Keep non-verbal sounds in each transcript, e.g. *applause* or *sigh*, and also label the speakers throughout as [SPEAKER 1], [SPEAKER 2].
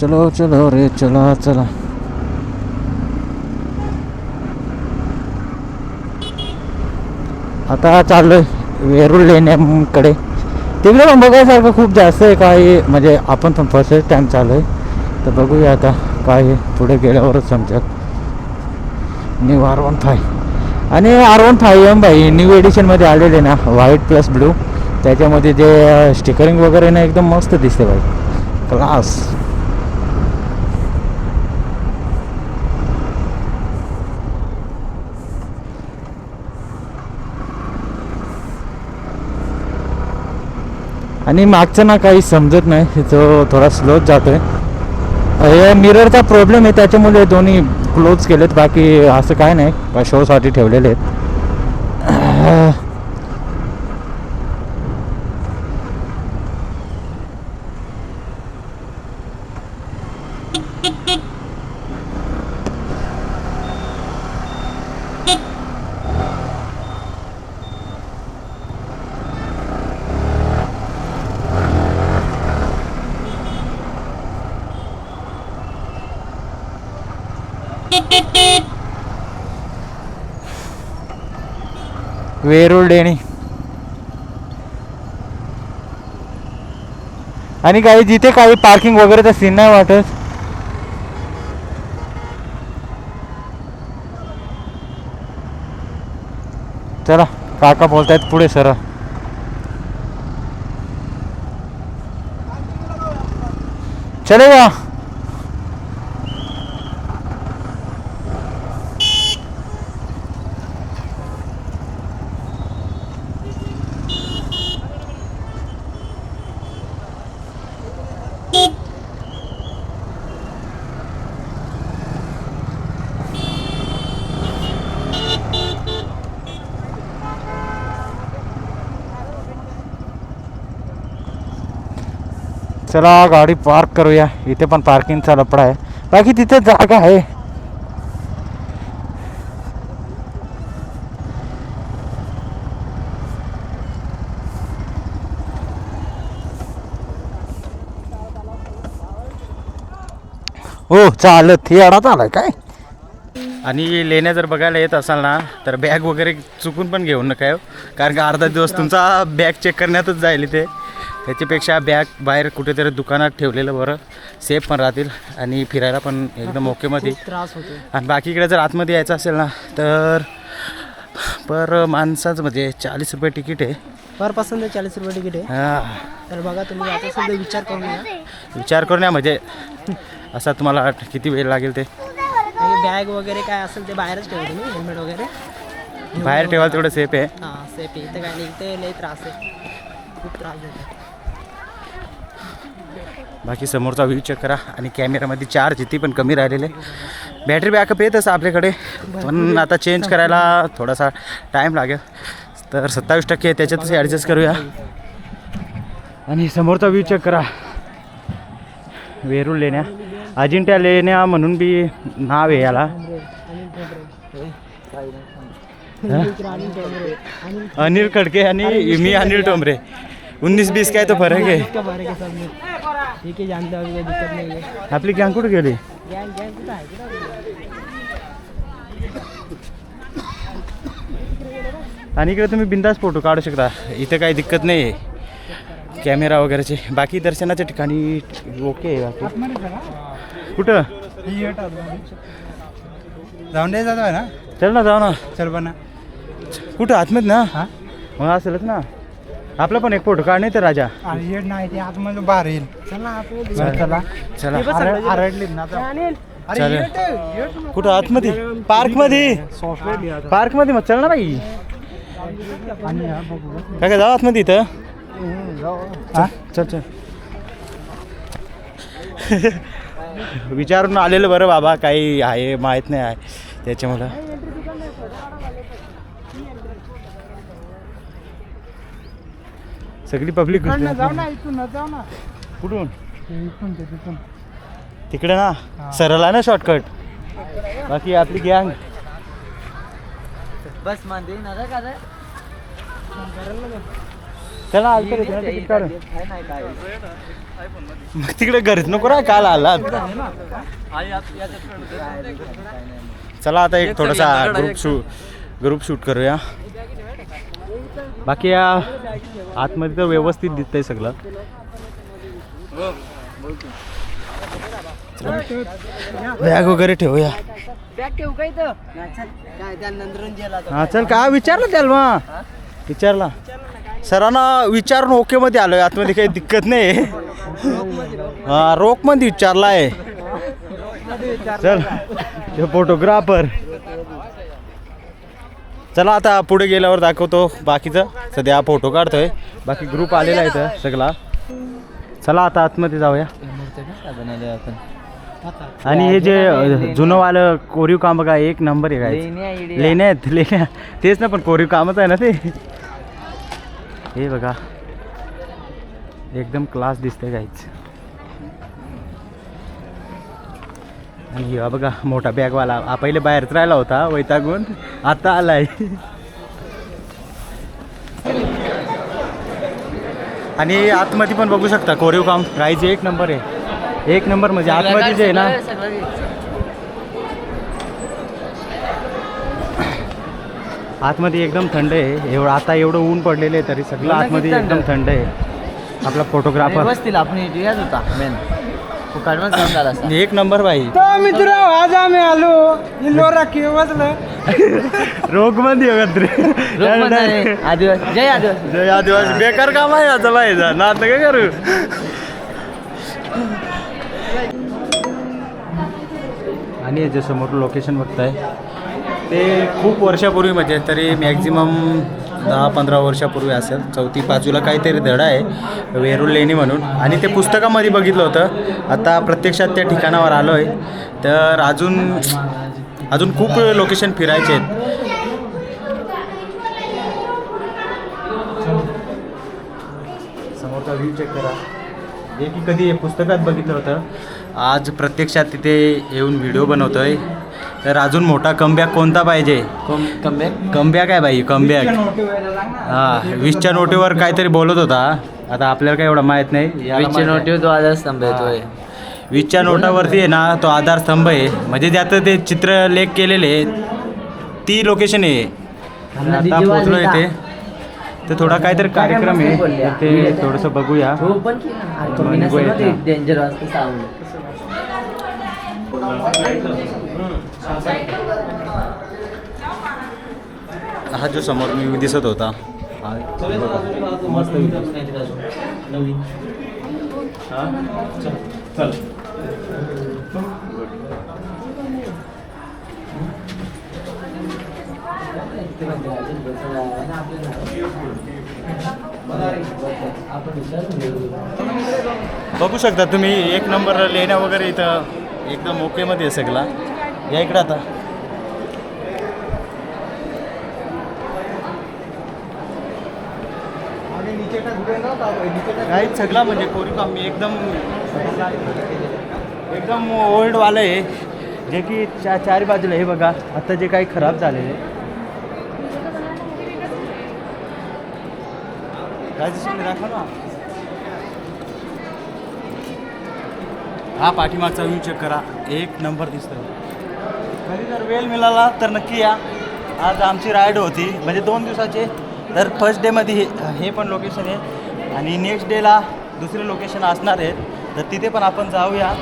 [SPEAKER 1] चलो चलो रे चला चला। आता चाललोय वेरूळ लेण्याकडे तिकडे पण बघायसारखं खूप जास्त आहे काय म्हणजे आपण पण फर्स्ट टाइम चालू आहे तर बघूया आता काय पुढे गेल्यावरच समजत न्यू आर वन फाय आणि आर वन फाय एम भाई न्यू एडिशनमध्ये आलेले ना व्हाईट प्लस ब्लू त्याच्यामध्ये जे स्टिकरिंग वगैरे ना एकदम मस्त दिसते भाई. क्लास आणि मागचं ना काही समजत नाही तो थोडा स्लोच जातो हे मिररचा प्रॉब्लेम आहे त्याच्यामुळे दोन्ही क्लोज केलेत बाकी असं काय नाही. शोसाठी ठेवलेले आहेत. वेरूळ लेणी आणि काही जिथे काही पार्किंग वगैरेचा सीन नाही वाटत. चला काका बोलतायत पुढे सर चलेगा चला गाडी पार्क करूया. इथे पण पार्किंगचा लपडा आहे. बाकी तिथे जागा आहे. हो चालत हे अडाच आलाय काय? आणि लेण्या जर बघायला येत असाल ना तर बॅग वगैरे चुकून पण घेऊन नका कारण का अर्धा दिवस तुमचा बॅग चेक करण्यातच जाईल ते त्याच्यापेक्षा बॅग बाहेर कुठेतरी दुकानात ठेवलेलं बरं. सेफ पण राहतील आणि फिरायला पण एकदम ओकेमध्ये
[SPEAKER 2] त्रास होतो
[SPEAKER 1] आणि बाकीकडे जर आतमध्ये यायचं असेल ना तर पर माणसाचं म्हणजे चाळीस रुपये तिकीट आहे.
[SPEAKER 2] पर पर्सन चाळीस रुपये तिकीट आहे.
[SPEAKER 1] हा.
[SPEAKER 2] तर बघा तुम्ही आता सध्या विचार करून या
[SPEAKER 1] विचार करून या म्हणजे. असा तुम्हाला किती वेळ लागेल ते?
[SPEAKER 2] बॅग वगैरे काय असेल ते बाहेरच ठेवा तुम्ही हेल्मेट वगैरे.
[SPEAKER 1] बाहेर ठेवायला तेवढं सेफ आहे.
[SPEAKER 2] हां सेफ आहे. इथे काय नाही इथे लई त्रास आहे. खूप त्रास देतो
[SPEAKER 1] बाकी समोरचा व्ह्यू चेक करा. आणि कॅमेरामध्ये चार्ज इथे पण कमी राहिलेले बॅटरी बॅकअप येत असं आपल्याकडे. पण आता चेंज करायला थोडासा टाईम लागेल. तर सत्तावीस टक्के त्याच्यातच ॲडजस्ट करूया. आणि समोरचा व्ह्यू चेक करा. वेरूळ लेण्या. अजिंठ्या लेण्या म्हणून बी नाव आहे याला. अनिल खडके आणि मी अनिल टोंबरे. उन्नीस बीस काय तो फरक आहे.
[SPEAKER 2] ठीक है हो दिक्कत नहीं
[SPEAKER 1] आपली गँग कुठे गेली?
[SPEAKER 2] गैंग गैंग कुठं आहे? कुठं
[SPEAKER 1] आणि इकडे तुम्ही बिंदास फोटो काढू शकता. इथे काही दिक्कत नाही आहे. कॅमेरा वगैरेचे. बाकी दर्शनाच्या ठिकाणी ओके आहे बाकी. कुठं?
[SPEAKER 3] जाऊन द्यायचा जातोय ना?
[SPEAKER 1] चल ना जाऊ ना.
[SPEAKER 3] चल बना.
[SPEAKER 1] कुठं? आतमध्ये ना?
[SPEAKER 3] हा?
[SPEAKER 1] मग असेलच ना. आपला पण एक फोटो काढ नाही तर राजा.
[SPEAKER 3] येड नाही ते येईल.
[SPEAKER 2] चला आपण
[SPEAKER 3] चला.
[SPEAKER 1] चला.
[SPEAKER 3] आरड- आरडलीत ना आता.
[SPEAKER 2] अनिल
[SPEAKER 3] अरे
[SPEAKER 1] चालेल.
[SPEAKER 3] येड आहे, येड.
[SPEAKER 1] कुठं आतमध्ये? पार्कमध्ये पार्कमध्ये मग चल ना बाई.
[SPEAKER 3] आणि हा बघू.
[SPEAKER 1] काय काय जाऊ आतमध्ये इथं?
[SPEAKER 3] हा?
[SPEAKER 1] चल चल. *laughs* विचारून आलेलं बरं बाबा काही आहे माहीत नाही आहे त्याच्यामुळं. सगळी पब्लिक
[SPEAKER 3] इकडनं जाऊ ना इथून जाऊ ना.
[SPEAKER 1] कुठून?
[SPEAKER 3] इथून ते तिथून.
[SPEAKER 1] तिकडे ना सरळ आहे ना शॉर्टकट बाकी आपली गँग
[SPEAKER 2] बसमध्ये ना का
[SPEAKER 1] चला आलं तर इथं तिकीट काढ मग तिकडे घरीच नको ना काल आला. चला आता एक थोडासा ग्रुप शूट ग्रुप शूट करूया. बाकी या आतमध्ये तर व्यवस्थित दिसतंय सगळं. बॅग वगैरे ठेवूया. हा चल काय विचारलं त्याला मग. विचारला. सरांना विचारून ओके मध्ये आलोय. आतमध्ये काही दिक्कत नाही. हा रोकमध्ये विचारला आहे चल फोटोग्राफर चला आता पुढे गेल्यावर दाखवतो बाकीचं. सध्या फोटो काढतोय. बाकी ग्रुप आलेला आहे इथं सगळा. चला आता आतमध्ये जाऊया. आणि हे जे अ, जुनं वालं कोरीव काम बघा एक नंबर आहे काय? लेण्यात लेण्या तेच ना पण कोरीव कामच आहे ना ते. हे बघा. एकदम क्लास दिसतंय काहीच आणि हा बघा मोठा बॅगवाला. हा पहिले बाहेरच राहिला होता वैतागून. आता आलाय. आणि आतमध्ये पण बघू शकता कोरीव काम. गाईचे एक नंबर आहे. एक नंबर म्हणजे आतमध्ये जे आहे ना. आतमध्ये एकदम थंड आहे. एवढं आता एवढं ऊन पडलेलं आहे तरी सगळं आतमध्ये एकदम थंड आहे. आपला फोटोग्राफर
[SPEAKER 2] बसतील आपण याच होता मेन तो झाला असता
[SPEAKER 1] एक नंबर बाई.
[SPEAKER 3] तर मित्र आज आम्ही आलो. इल्लोरा केवजलं
[SPEAKER 1] रोगमध्ये
[SPEAKER 2] आदिवासी. जय आदिवासी.
[SPEAKER 1] जय आदिवासी. बेकार काम आहे आता बाई. ना आता काय करू. आणि जे समोर लोकेशन बघताय. ते खूप वर्षापूर्वी म्हणजे तरी मॅक्झिमम दहा पंधरा वर्षापूर्वी असेल. चौथी पाचवीला काहीतरी धडा आहे. वेरूळ लेणी म्हणून. आणि ते पुस्तकामध्ये बघितलं होतं. आता प्रत्यक्षात त्या ठिकाणावर आलो आहे तर अजून अजून खूप लोकेशन फिरायचे आहेत. समोरचा व्ह्यू चेक करा. हे की कधी पुस्तकात बघितलं होतं. आज प्रत्यक्षात तिथे येऊन व्हिडिओ बनवतो आहे तर अजून मोठा कमबॅक कोणता पाहिजे?
[SPEAKER 2] कमबॅक
[SPEAKER 1] कमबॅक आहे बाई? कमबॅक हां वीसच्या नोटीवर काहीतरी बोलत होता. आता आपल्याला काही एवढं माहीत नाही
[SPEAKER 2] वीसच्या
[SPEAKER 1] आहे.
[SPEAKER 2] नोटीवर तो आधार स्तंभ येतोय
[SPEAKER 1] वीसच्या नोटावरती आहे ना तो आधारस्तंभ आहे. म्हणजे ज्यात ते चित्रलेख केलेले ती लोकेशन आहे. आता पोचलो इथे. तर थोडा काहीतरी कार्यक्रम आहे. ते थोडंसं बघूया.
[SPEAKER 2] डेंजर साऊंड
[SPEAKER 1] हा जो समोर मी दिसत होता. हा मस्त चल बघू शकता तुम्ही एक नंबर लेण्या वगैरे इथं एकदम ओकेमध्ये आहे सगळा. या इकडं आता. काहीच सगळा म्हणजे कोरी काम मी एकदम एकदम ओल्डवालं आहे. जे की चा चारी बाजूला हे बघा. आता जे काही खराब झालेले दाखवा ना. हा पाठीमागचा व्ह्यू चेक करा. एक नंबर दिसतो कधी जर वेळ मिळाला तर नक्की या. आज आमची राईड होती. म्हणजे दोन दिवसाचे. तर फर्स्ट डेमध्ये हे हे पण लोकेशन आहे. आणि नेक्स्ट डेला दुसरे लोकेशन असणार आहेत. तर तिथे पण आपण जाऊया.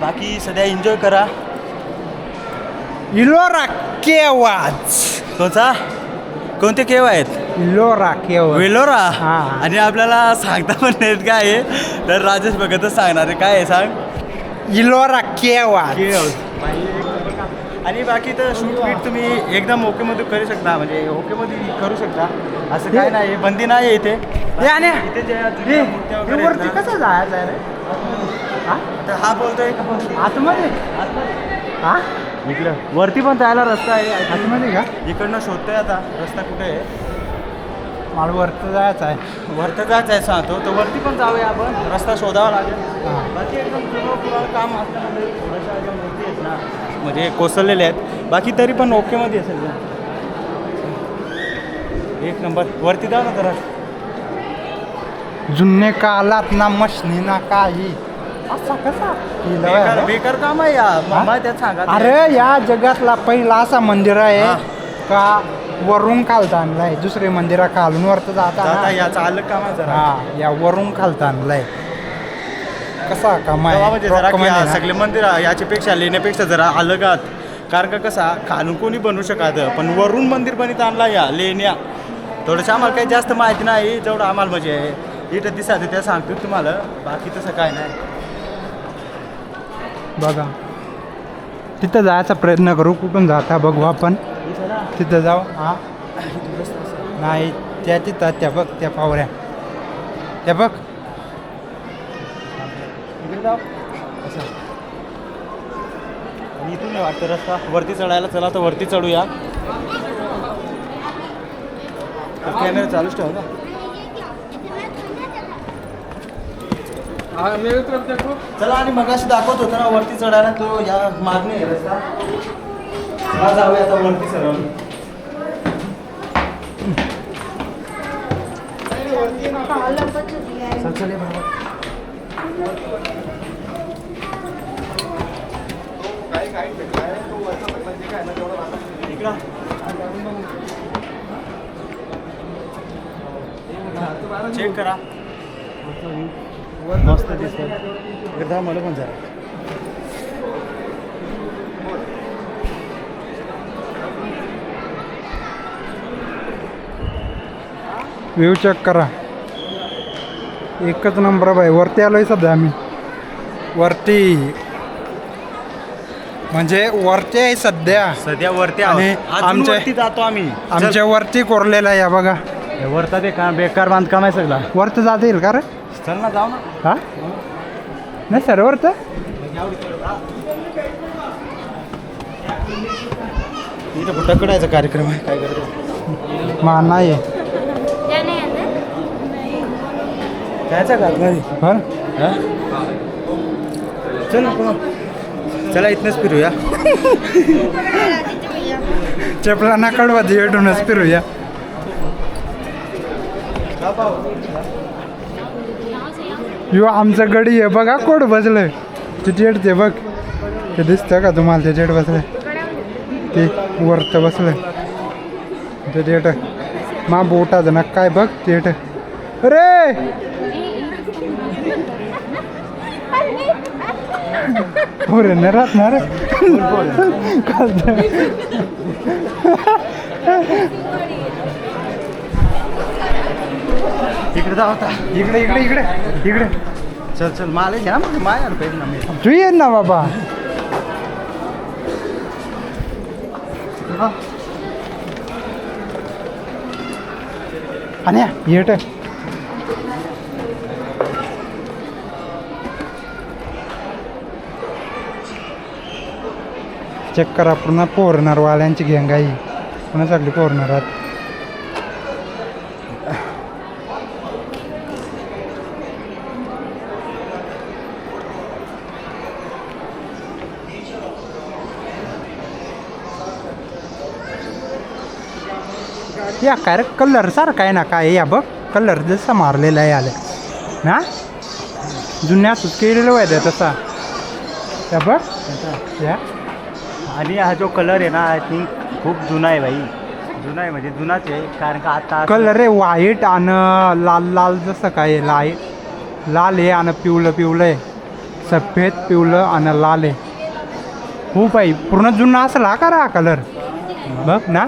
[SPEAKER 1] बाकी सध्या एन्जॉय करा.
[SPEAKER 3] इल्लोरा केवाज
[SPEAKER 1] कोणता? कोणते केव आहेत?
[SPEAKER 3] इल्लोरा केवज
[SPEAKER 1] वेलोरा?
[SPEAKER 3] हा.
[SPEAKER 1] आणि आपल्याला सांगता पण नाहीत काय आहे? तर राजेश भगतच सांगणार आहे. काय आहे सांग?
[SPEAKER 3] इल्लोरा केवाज
[SPEAKER 1] आणि बाकी तर शूट बीट तुम्ही एकदम ओकेमध्ये करू शकता. म्हणजे ओकेमध्ये करू शकता. असं काय नाही. बंदी नाही आहे इथे
[SPEAKER 3] आणि
[SPEAKER 1] इथे ज्या जुन्या मूर्त्या वगैरे आहेत
[SPEAKER 3] वरती
[SPEAKER 1] ना,
[SPEAKER 3] कसं जायचं आहे रे हा?
[SPEAKER 1] तर हा बोलतोय.
[SPEAKER 3] आतमध्ये? हा?
[SPEAKER 1] इकडं. वरती पण जायला रस्ता आहे.
[SPEAKER 3] आतमध्ये का?
[SPEAKER 1] इकडनं शोधतोय आता. रस्ता कुठे आहे?
[SPEAKER 3] मला वरतं जायचं आहे.
[SPEAKER 1] वरतं जायचं आहे सांगतो. तर वरती पण जाऊया आपण. रस्ता शोधावा लागेल.
[SPEAKER 3] हा.
[SPEAKER 1] बाकी एकदम जुनं पुराण काम असल्यामुळे थोड्याशा ज्या मूर्ती आहेत ना. म्हणजे कोसळलेले आहेत. बाकी तरी पण ओकेमध्ये असेल एक नंबर. वरती जाऊ ना जरा.
[SPEAKER 3] जुने कालात ना मशनी ना काही. असा कसा? केलं आहे?
[SPEAKER 1] बेकार काम आहे या मामा त्यात सांगा.
[SPEAKER 3] अरे या जगातला पहिला असा मंदिर आहे का वरून खालता आणलाय. दुसरे मंदिरा खालून वरत जाता.
[SPEAKER 1] याचा अलग काम जरा.
[SPEAKER 3] हा या वरून खालता आणलाय. कसा काम आहे
[SPEAKER 1] तेव्हा म्हणजे जरा की. सगळे मंदिर याच्यापेक्षा लेण्यापेक्षा जरा अलगात. कारण का कसा खालून कोणी बनवू शकत पण वरून मंदिर बनित आणला या लेण्या. थोडंसं आम्हाला काही जास्त माहिती नाही जेवढं आम्हाला म्हणजे इथं दिसत त्या सांगतो तुम्हाला. बाकी तसं काय नाही.
[SPEAKER 3] बघा. तिथं जायचा प्रयत्न करू कुठून जाता बघू आपण. तिथं जाऊ हा. नाही त्या तिथं त्या बघ त्या पावऱ्या. त्या बघ.
[SPEAKER 1] इकडे जाऊ. असं. आणि इथून नाही वाटतं रस्ता. वरती चढायला चला तर वरती चढूया. कॅमेरा चालूच ठेव ना. चला आणि मग अशी दाखवत होता ना वरती चढायला तो या मागणे आहे रस्ता. चला जाऊया आता वरती सरळ चल चल बाबा. इकडं. चेक करा. मस्त दिसतं एकदा मला पण जरा.
[SPEAKER 3] व्ह्यू चेक करा. एकच नंबर बाई वरती आलोय सध्या आम्ही. वरती. म्हणजे वरती आहे सध्या.
[SPEAKER 1] सध्या वरती
[SPEAKER 3] आणि आमच्या-
[SPEAKER 1] वरती जातो आम्ही.
[SPEAKER 3] आमच्या वरती कोरलेला आहे बघा.
[SPEAKER 1] वरता ते काम बेकार बांधकाम आहे सगळा.
[SPEAKER 3] वरती जाता येईल का रे?
[SPEAKER 1] चल ना जाऊ ना.
[SPEAKER 3] हा? नाही सर वरतं?
[SPEAKER 1] इथं फुटाकडायचा कार्यक्रम आहे? काय करतो?
[SPEAKER 3] मा नाही आहे.
[SPEAKER 1] का? घरी हा? चल ना पुन्हा. चला इथनंच फिरूया.
[SPEAKER 3] चपला ना कडवा येडूनच फिरूया. यो आमचं गडी आहे. बघा कोड बसलंय. ते जेड ते बघ. ते दिसतं का तुम्हाला ते जेड बसलंय? ते वरतं बसलंय. ते जेट मा बोटाचं ना काय बघ जेट अरे! राहत ना रे
[SPEAKER 1] इकडे जाऊ आता.
[SPEAKER 3] इकडे इकडे इकडे इकडे.
[SPEAKER 1] चल चल मला घ्या मग? माया पाहिजे ना मी.
[SPEAKER 3] तू ये ना बाबा. आणि येट चेक करा पूर्ण पोरणार वाल्यांची घेंगाई. पुन्हा सगळी पोरणार आहात. या काय रे कलर सारखा आहे ना काय? या बघ कलर जसा मारलेला आहे आलं ना जुन्यातच केलेलं आहे तसा. या बघ. या.
[SPEAKER 1] आणि हा जो कलर आहे ना आय थिंक खूप जुना आहे भाई. जुना आहे म्हणजे जुनाच आहे कारण का आता
[SPEAKER 3] कलर आहे व्हाईट आणि लाल लाल जसं काय आहे लाल. आहे आणि पिवळं पिवळं आहे. सफेद पिवळं आणि लाल आहे. खूप आहे. पूर्ण जुना असला का रा कलर? बघ ना.